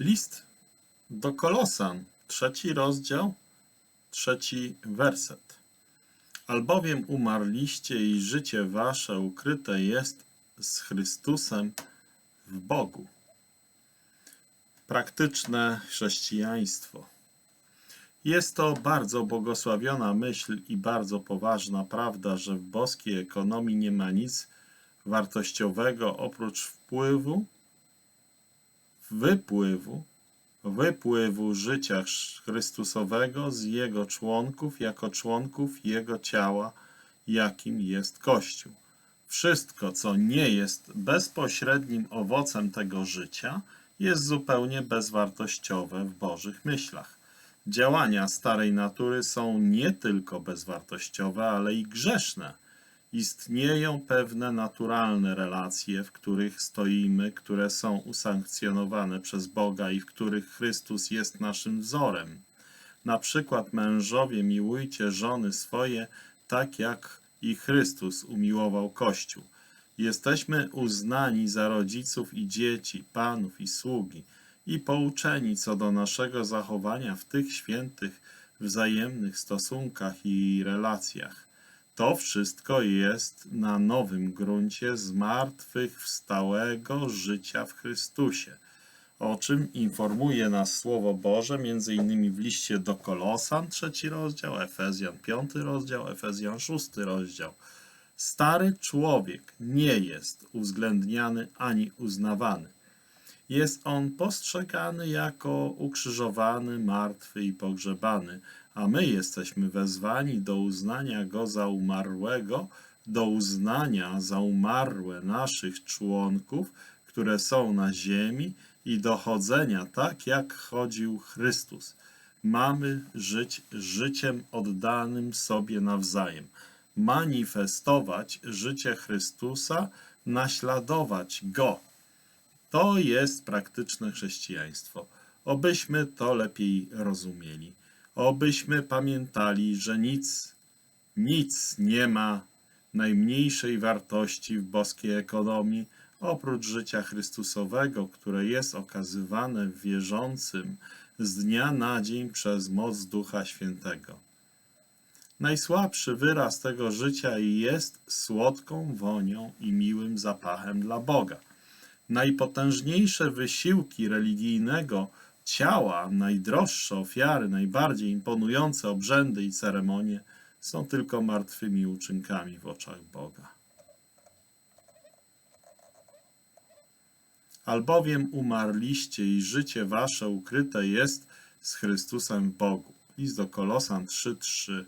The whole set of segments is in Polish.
List do Kolosan, trzeci rozdział, trzeci werset. Albowiem umarliście i życie wasze ukryte jest z Chrystusem w Bogu. Praktyczne chrześcijaństwo. Jest to bardzo błogosławiona myśl i bardzo poważna prawda, że w boskiej ekonomii nie ma nic wartościowego oprócz wpływu, wypływu, wypływu życia Chrystusowego z Jego członków jako członków Jego ciała, jakim jest Kościół. Wszystko, co nie jest bezpośrednim owocem tego życia, jest zupełnie bezwartościowe w Bożych myślach. Działania starej natury są nie tylko bezwartościowe, ale i grzeszne. Istnieją pewne naturalne relacje, w których stoimy, które są usankcjonowane przez Boga i w których Chrystus jest naszym wzorem. Na przykład mężowie miłujcie żony swoje, tak jak i Chrystus umiłował Kościół. Jesteśmy uznani za rodziców i dzieci, panów i sługi i pouczeni co do naszego zachowania w tych świętych, wzajemnych stosunkach i relacjach. To wszystko jest na nowym gruncie zmartwychwstałego życia w Chrystusie, o czym informuje nas Słowo Boże, innymi w liście do Kolosan, trzeci rozdział, Efezjan, piąty rozdział, Efezjan, szósty rozdział. Stary człowiek nie jest uwzględniany ani uznawany. Jest on postrzegany jako ukrzyżowany, martwy i pogrzebany, a my jesteśmy wezwani do uznania go za umarłego, do uznania za umarłe naszych członków, które są na ziemi i do chodzenia tak, jak chodził Chrystus. Mamy żyć życiem oddanym sobie nawzajem, manifestować życie Chrystusa, naśladować Go. To jest praktyczne chrześcijaństwo. Obyśmy to lepiej rozumieli. Obyśmy pamiętali, że nic, nic nie ma najmniejszej wartości w boskiej ekonomii oprócz życia Chrystusowego, które jest okazywane wierzącym z dnia na dzień przez moc Ducha Świętego. Najsłabszy wyraz tego życia jest słodką wonią i miłym zapachem dla Boga. Najpotężniejsze wysiłki religijnego ciała, najdroższe ofiary, najbardziej imponujące obrzędy i ceremonie są tylko martwymi uczynkami w oczach Boga. Albowiem umarliście i życie wasze ukryte jest z Chrystusem w Bogu. List do Kolosan 3:3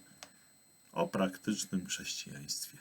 o praktycznym chrześcijaństwie.